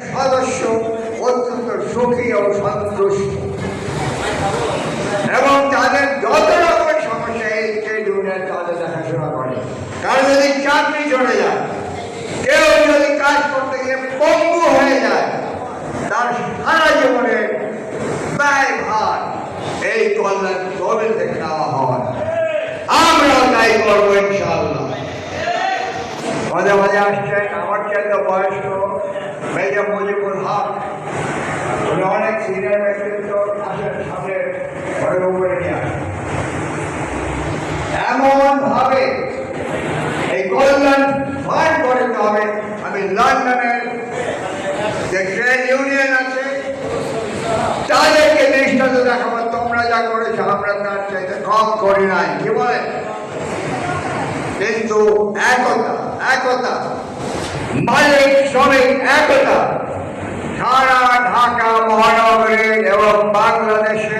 সদস্য অত্যন্ত সুখী ও সন্তুষ্ট। এবং তাদের যত রকমের সমস্যা, এই ট্রেড ইউনিয়ন তাদের দেখাশোনা করে। কারণ যদি চাকরি চলে যায়, কেউ যদি কাজ করতে গিয়ে পঙ্গু হয়ে যায়, তার সারা জীবনের ব্যয় ভার এই কল্যাণ তহবিল থেকে নেওয়া হয়। আমরাও তাই করব ইনশাআল্লাহ। মাঝে মাঝে আসছেন আমার চাইতে বয়স্ক। মেজর মুজিবুল হক, উনি অনেক সিনিয়র ব্যক্তিত্ব আসেন সামনে ঘরের উপরে নিয়ে আসেন এমন ভাবে এই কল্যাণ ফান্ড করতে হবে। আমি লন্ডনের যে ট্রেড ইউনিয়ন আছে, তাদেরকে দৃষ্টান্ত দেখাবো। তোমরা যা করেছ, আমরা তার চাইতে কম করি নাই। কি বলে কিন্তু একতা একতা মালিক শ্রমিক একতা। সারা ঢাকা মহানগরে এবং বাংলাদেশে